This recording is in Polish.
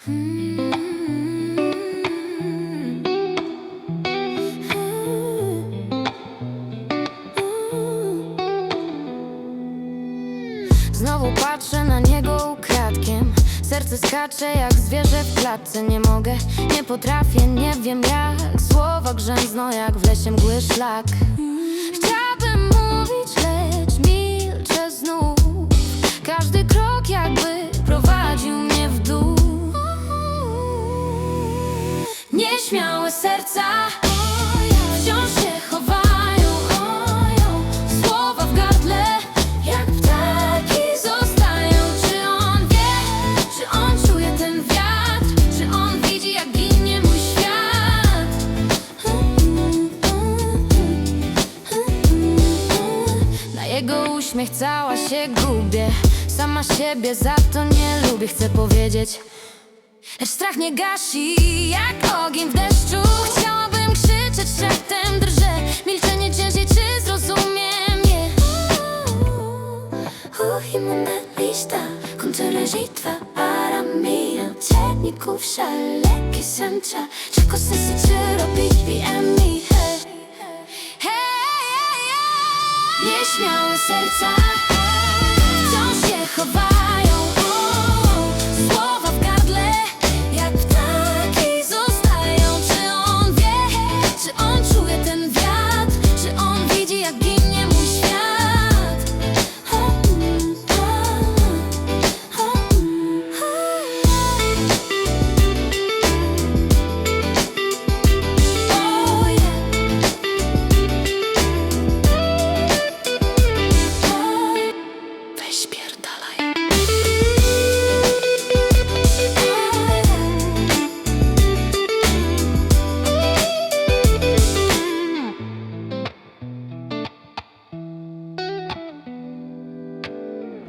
Znowu patrzę na niego ukradkiem. Serce skacze jak zwierzę w klatce. Nie mogę, nie potrafię, nie wiem jak. Słowa grzęzną jak w lesie mgły szlak Nieśmiałe serca. Wciąż się chowają Słowa w gardle jak ptaki zostają. Czy on wie, czy on czuje ten wiatr? Czy on widzi jak ginie mój świat? Na jego uśmiech cała się gubię. Sama siebie za to nie lubię. Chcę powiedzieć Lecz strach nie gasi jak ogień w deszczu. Chciałabym krzyczeć, szeptem drżę. Milczenie ciężej, czy zrozumiem je Uhimuna lista Kończymy żitwa para mia Czerników szaleki semcza Czego sensy, czy robić BMI Hej, hej, hej Nieśmiałe serca